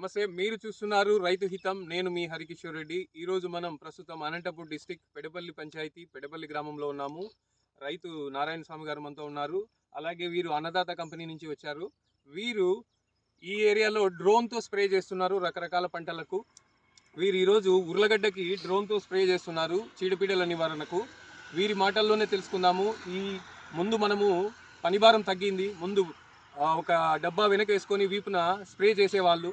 నమస్తే మీరు చూస్తున్నారు రైతు హితం. నేను మీ హరికిషోర్ రెడ్డి. ఈరోజు మనం ప్రస్తుతం అనంతపూర్ డిస్టిక్ పెడపల్లి పంచాయతీ పెడపల్లి గ్రామంలో ఉన్నాము. రైతు నారాయణ స్వామి గారు మనతో ఉన్నారు. అలాగే వీరు అన్నదాత కంపెనీ నుంచి వచ్చారు. వీరు ఈ ఏరియాలో డ్రోన్తో స్ప్రే చేస్తున్నారు రకరకాల పంటలకు. వీరు ఈరోజు ఉర్లగడ్డకి డ్రోన్తో స్ప్రే చేస్తున్నారు చీడపీడల నివారణకు. వీరి మాటల్లోనే తెలుసుకుందాము. ఈ ముందు మనము పనిభారం తగ్గింది. ముందు ఒక డబ్బా వెనక వేసుకొని వీపున స్ప్రే చేసేవాళ్ళు.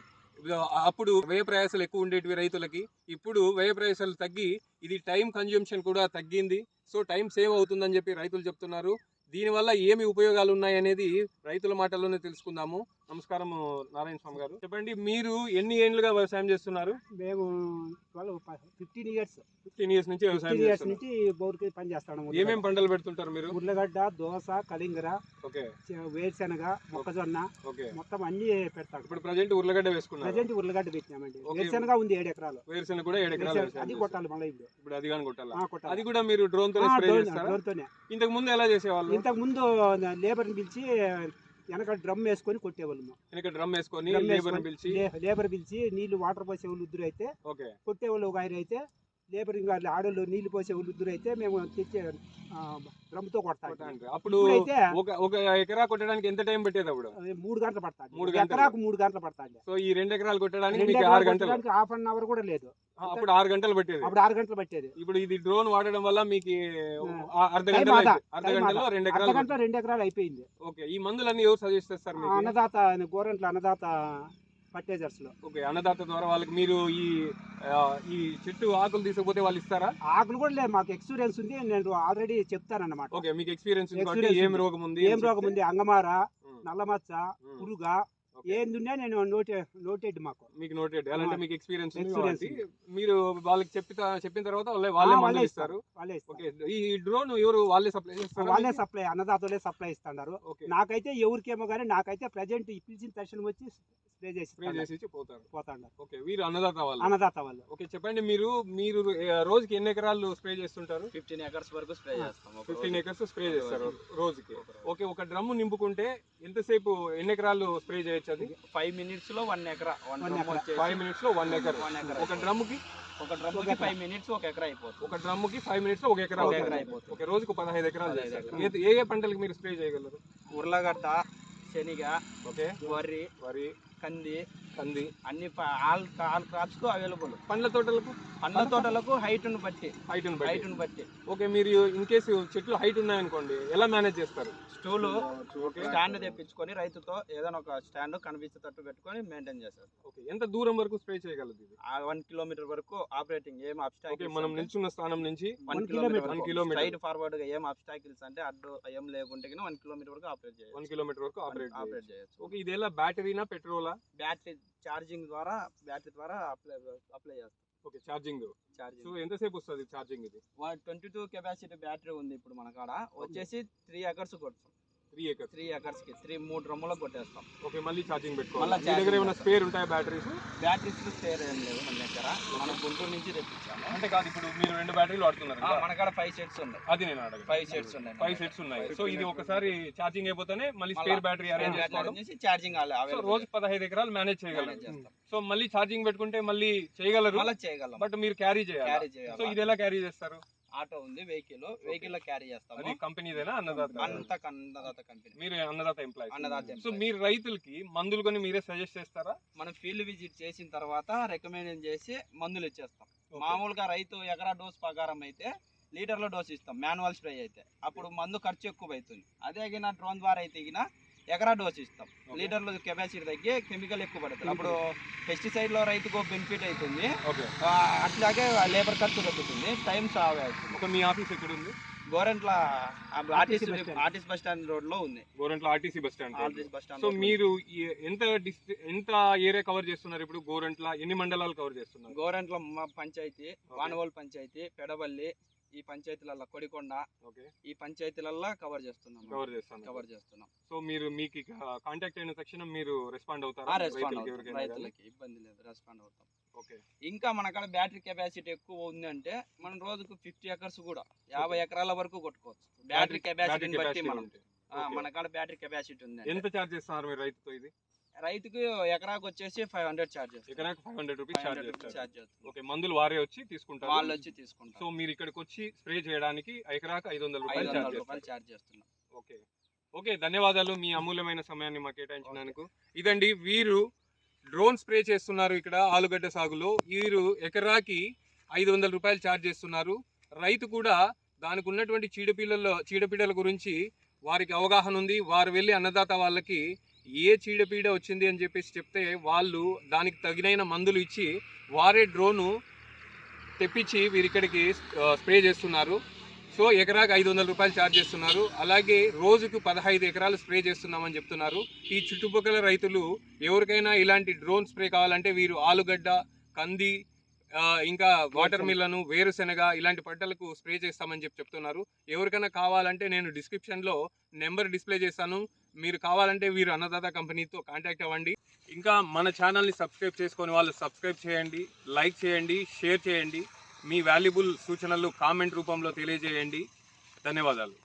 అప్పుడు వ్యయ ప్రయాసాలు ఎక్కువ ఉండేటివి రైతులకి. ఇప్పుడు వ్యయ ప్రయాసాలు తగ్గి ఇది టైం కన్జ్యూమ్షన్ కూడా తగ్గింది. సో టైం సేవ్ అవుతుందని చెప్పి రైతులు చెప్తున్నారు. దీనివల్ల ఏమి ఉపయోగాలు ఉన్నాయి అనేది రైతుల మాటల్లోనే తెలుసుకుందాము. నమస్కారం నారాయణ స్వామి గారు. చెప్పండి మీరు ఎన్ని ఏళ్ళుగా వ్యవసాయం చేస్తున్నారు? మేము ఫిఫ్టీన్ ఇయర్స్. ఫిఫ్టీన్ ఇయర్స్ నుంచి వ్యవసాయం ఇయర్స్ నుంచి బోర్కి పని చేస్తాను ఏమేం పంటలు పెడుతుంటారు మీరు? ఉర్లగడ్డ దోస కలింగర ఓకే. వేరుశనగ మొక్కజొన్న ఓకే. మొత్తం అన్ని పెడతాం ఇప్పుడు ప్రజెంట్ ఉర్లగడ్డ వేసుకున్నారు? ప్రజెంట్ ఉర్లగడ్డ పెట్టినామండి. వేరుశనగ ఉంది ఏడు ఎకరాలు. వేరుశెనగ కూడా ఏడు ఎకరాలు అది. కొట్టాలి మళ్ళీ ఇప్పుడు. ఇప్పుడు అది కానీ కొట్టాలా? అది కూడా మీరు డ్రోన్తో డ్రోన్- డ్రోన్తోనే. ఇంతకు ముందు ఎలా చేసేవాళ్ళు? ఇంతకు ముందు లేబర్ని పిలిచి వెనక డ్రమ్ వేసుకొని కొట్టేవాళ్ళము. వెనక డ్రమ్ వేసుకొని లేబర్ పిలిచి లే- లేబర్ పిలిచి నీళ్ళు వాటర్ పోసే వాళ్ళు ఇద్దరు అయితే ఓకే. కొట్టేవాళ్ళు ఒక ఆయన అయితే లేబర్ ఇంకా ఆడోళ్ళు నీళ్ళు పోసే వాళ్ళు ఇద్దరు అయితే మేము తెచ్చే డ్రమ్తో కొడతాం. అప్పుడు ఒక ఒక ఎకరా కొట్టడానికి ఎంత టైం పెట్టేది అప్పుడు? అది మూడు గంటలు పడుతుంది. మూడు. ఎకరాకు మూడు గంటలు పడుతుంది. సో ఈ రెండు ఎకరాలు కొట్టడానికి ఆరు గంటలు. హాఫ్ అన్ అవర్ కూడా లేదు. అప్పుడు ఆరు గంటలు పట్టేది. అప్పుడు ఆరు గంటలు పట్టేది. ఇప్పుడు ఇది డ్రోన్ వాడడం వల్ల మీకు అర్ధ టైం గంటలో ఆదా. అయిపోయి- అర్ధ గంటలో. రెండు ఎకరాలు గంట రెండు ఎకరాలు అయిపోయింది. ఓకే ఈ మందులన్నీ ఎవరు సజెస్ట్ చేస్తారు అన్నదాత గోరంట్ల అన్నదాత ఫర్టిలైజర్స్లో ఓకే అన్నదాత ద్వారా వాళ్ళకి మీరు ఈ ఈ చెట్టు ఆకులు తీసుకుపోతే వాళ్ళు ఇస్తారా? ఆకులు కూడా లేదు మాకు ఎక్స్పీరియన్స్ ఉంది నేను ఆల్రెడీ చెప్తానన్నమాట. ఓకే మీకు ఎక్స్పీరియన్స్ ఏం. రోగం ఉంది ఏం రోగం ఉంది? అంగమార నల్లమచ్చ పురుగా. ఏందున్నా నేను నోటే నోటెడ్ మాకు. మీకు నోటెడ్. అలాంటి మీకు ఎక్స్పీరియన్స్ కాబట్టి మీరు వాళ్ళకి చెప్పి చెప్పిన తర్వాత వాళ్ళే వాళ్ళే వాళ్ళే ఇస్తారు. వాళ్ళే. ఓకే. ఈ డ్రోన్ ఎవరు వాళ్ళే సప్లై చేస్తారు? వాళ్ళే సప్లై అన్నదాతలే సప్లై ఇస్తున్నారు. ఓకే. నాకైతే ఎవరికేమో కానీ నాకైతే ప్రజెంట్ పిలిచిన తక్షణం వచ్చి స్ప్రే చేసి స్ప్రే చేసి పోతారు. పోతాడు. ఓకే. వీరు అన్నదాత వాళ్ళు. అన్నదాత వాళ్ళు. ఓకే. చెప్పండి మీరు మీరు రోజుకి ఎన్ని ఎకరాలు స్ప్రే చేస్తుంటారు? ఫిఫ్టీన్ ఎకర్స్ వరకు స్ప్రే చేస్తాం ఫిఫ్టీన్. ఎకర్స్ స్ప్రే చేస్తారు రోజుకి. ఓకే. ఒక డ్రమ్ నింపుకుంటే ఎంతసేపు ఎన్ని ఎకరాలు స్ప్రే చేయొచ్చు? అది ఫైవ్ మినిట్స్లో వన్ ఎకరా. వన్ ఎకరా. ఫైవ్ మినిట్స్లో వన్ ఎకర్. One acre ఒక డ్రమ్కి ఒక డ్రమ్ ఒక కి ఎకరా. ఫైవ్ మినిట్స్ ఒక ఎకరా అయిపోతుంది. ఒక డ్రమ్కి ఫైవ్ మినిట్స్ ఒక ఎకరా ఒక. ఎకరా అయిపోతుంది. ఓకే రోజుకు పదహైదు ఎకరాలు. ఏ- ఏ పంటలకు మీరు స్ప్రే చేయగలరు? ఉర్లగడ్డ శనగ ఓకే. వరి వరి కంది కంది. అన్ని ఆల్ ఆల్ క్రాప్స్కు అవైలబుల్ పండ్ల తోటలకు? పండ్ల తోటలకు హైట్ను బట్టి హైట్ హైట్ను బట్టి. ఓకే మీరు ఇన్ కేసు చెట్లు హైట్ ఉన్నాయనుకోండి ఎలా మేనేజ్ చేస్తారు? స్టూలు స్టాండ్ తెప్పించుకొని రైతుతో ఏదైనా ఒక స్టాండ్ కనిపించేటట్టు పెట్టుకొని మెయింటైన్ చేస్తారు. ఓకే ఎంత దూరం వరకు స్ప్రే చేయగలదు ఇది? ఆ వన్ కిలోమీటర్ వరకు ఆపరేటింగ్ ఏం ఓకే అబ్స్టాకిల్స్ మనం నిల్చున్న స్థానం నుంచి one kilometre. One kilometer. Straight ఫార్వర్డ్గా ఏం అబ్స్టాకిల్స్ అంటే అడ్డు ఏం లేకుంటే వన్ కిలోమీటర్ వరకు ఆపరేట్ చేయొచ్చు. వన్ కిలోమీటర్ వరకు ఆపరేట్ ఆపరేట్ చేయొచ్చు. ఓకే ఇది ఎలా? బ్యాటరీనా పెట్రోలా? బ్యాటరీ ఛార్జింగ్ ద్వారా బ్యాటరీ ద్వారా అప్లై అప్లై చేస్తాం ఓకే ఛార్జింగ్. సో ఛార్జింగ్ ఎంతసేపు వస్తుంది ఛార్జింగ్ ఇది? ట్వంటీ టూ కెపాసిటీ బ్యాటరీ ఉంది ఇప్పుడు మన కాడ. వచ్చేసి త్రీ ఎకర్స్ కొడతాం త్రీ ఎకర్స్ త్రీ ఎకర్స్కి త్రీ మూడు కొట్టేస్తాం. ఓకే మళ్ళీ ఛార్జింగ్ పెట్టుకోవాలి. మీ charging దగ్గర ఏమైనా చేస్తాం. స్పేర్ ఉంటాయా బ్యాటరీస్ బ్యాటరీస్ స్పేర్ ఏం లేవు మన దగ్గర. మనం గుంటూరు నుంచి తెప్పించాము. అంటే కాదు ఇప్పుడు మీరు రెండు బ్యాటరీలు వాడుతున్నారు? మన కాడ ఫైవ్ సెట్స్ ఉన్నాయి. అది నేను ఫైవ్ సెట్స్ ఉన్నాయి ఫైవ్ సెట్స్ ఉన్నాయి. సో ఇది ఒకసారి ఛార్జింగ్ అయిపోతేనే మళ్ళీ స్పేర్ బ్యాటరీ అరేంజ్ చేసుకోవడం. ఛార్జింగ్ సో రోజు పదహైదు ఎకరాలు మేనేజ్ చేయగలరు సో మళ్ళీ ఛార్జింగ్ పెట్టుకుంటే మళ్ళీ చేయగలరు? మళ్ళీ చేయగలం. బట్ మీరు క్యారీ చేయాలి? సో ఇది ఎలా క్యారీ చేస్తారు? ఆటో ఉంది వెహికల్ వెహికల్లో క్యారీ అది చేస్తాము కంపెనీదేనా? అన్నదాత అంత అన్నదాత కంపెనీ. మీరు అన్నదాత ఎంప్లాయీ అన్నదాత సో. మీరు రైతులకి మందులు కొని మీరే సజెస్ట్ చేస్తారా? మనం ఫీల్డ్ విజిట్ చేసిన తర్వాత రికమెండ్ చేసి మందులు ఇచ్చేస్తాం. మామూలుగా రైతు ఎకరా డోస్ ప్రకారం అయితే లీటర్ల డోస్ ఇస్తాం మాన్యువల్ స్ప్రే అయితే. అప్పుడు మందు ఖర్చు ఎక్కువ అవుతుంది అదే డ్రోన్ ద్వారా అయితే ఎకరా డోస్ ఇస్తాం. లీటర్ల కెపాసిటీ తగ్గి కెమికల్ ఎక్కువ పడుతుంది. అప్పుడు పెస్టిసైడ్లో రైతుకు బెనిఫిట్ అవుతుంది. అట్లాగే లేబర్ ఖర్చు తగ్గుతుంది. టైం సావ్ అవుతుంది. మీ ఆఫీస్ ఎక్కడ ఉంది Gorantla RTC. RTC bus stand రోడ్లో ఉంది. Gorantla RTC bus stand RTC bus stand so మీరు ఎంత ఎంత ఏరియా కవర్ చేస్తున్నారు ఇప్పుడు గోరంట్ల? ఎన్ని మండలాలు కవర్ చేస్తున్నారు? గోరెంట్ల మా పంచాయతీ వానవోలు పంచాయతీ పెడబల్లి ఈ పంచాయతీలలో కొడికొండ ఈ పంచాయతీలలో కవర్ చేస్తున్నాం కవర్ చేస్తున్నారు కవర్ చేస్తున్నాం. సో మీరు మీకు కాంటాక్ట్ అయిన తక్షణం మీరు రెస్పాండ్ అవుతారా? రెస్పాండ్ రైతులకి అవుతాం. ఇబ్బంది లేదు రెస్పాండ్ అవుతాం. ఓకే. ఇంకా మన కాడ బ్యాటరీ కెపాసిటీ ఎక్కువ ఉంది అంటే మనం రోజుకు ఫిఫ్టీ ఎకర్స్ కూడా యాభై ఎకరాల వరకు కొట్టుకోవచ్చు. బ్యాటరీ కెపాసిటీని బట్టి మనం. మన కాడ బ్యాటరీ కెపాసిటీ ఉంది ఎంత చార్జ్ చేస్తున్నారు మీరు రైతుతో ఇది? రైతుకి ఎకరాకు వచ్చేసి ఫైవ్ హండ్రెడ్ చార్జ్ ఎకరాకు ఫైవ్ హండ్రెడ్ రూపీస్ ఛార్జ్ చేస్తారు. ఓకే మందులు వారే వచ్చి తీసుకుంటారు. వాళ్ళు వచ్చి సో తీసుకుంటారు మీరు ఇక్కడికి వచ్చి స్ప్రే చేయడానికి ఎకరాకు ఐదు వందల రూపాయలు ఛార్జ్ చేస్తున్నాం ఓకే ఓకే ధన్యవాదాలు మీ అమూల్యమైన సమయాన్ని మాకు కేటాయించినందుకు. ఇదండి వీరు డ్రోన్ స్ప్రే చేస్తున్నారు ఇక్కడ ఆలుగడ్డ సాగులో. వీరు ఎకరాకి ఐదు వందల రూపాయలు ఛార్జ్ చేస్తున్నారు. రైతు కూడా దానికి ఉన్నటువంటి చీడపీడల చీడపీడల గురించి వారికి అవగాహన ఉంది. వారు వెళ్ళి అన్నదాత వాళ్ళకి ఏ చీడపీడ వచ్చింది అని చెప్పేసి చెప్తే వాళ్ళు దానికి తగినైన మందులు ఇచ్చి వారే డ్రోను తెప్పించి వీరిక్కడికి స్ప్రే చేస్తున్నారు. సో ఎకరాకి ఐదు వందల రూపాయలు ఛార్జ్ చేస్తున్నారు. అలాగే రోజుకు పదహైదు ఎకరాలు స్ప్రే చేస్తున్నామని చెప్తున్నారు. ఈ చుట్టుపక్కల రైతులు ఎవరికైనా ఇలాంటి డ్రోన్ స్ప్రే కావాలంటే వీరు ఆలుగడ్డ కంది ఇంకా వాటర్ మిల్లను వేరుశెనగ ఇలాంటి పంటలకు స్ప్రే చేస్తామని చెప్పి చెప్తున్నారు. ఎవరికైనా కావాలంటే నేను డిస్క్రిప్షన్లో నెంబర్ డిస్ప్లే చేస్తాను. మీరు కావాలంటే వీరు అన్నదాత కంపెనీతో కాంటాక్ట్ అవ్వండి. ఇంకా మన ఛానల్ని సబ్స్క్రైబ్ చేసుకొని వాళ్ళు సబ్స్క్రైబ్ చేయండి లైక్ చేయండి షేర్ చేయండి. మీ వాల్యుబుల్ సూచనలు కామెంట్ రూపంలో తెలియజేయండి. ధన్యవాదాలు.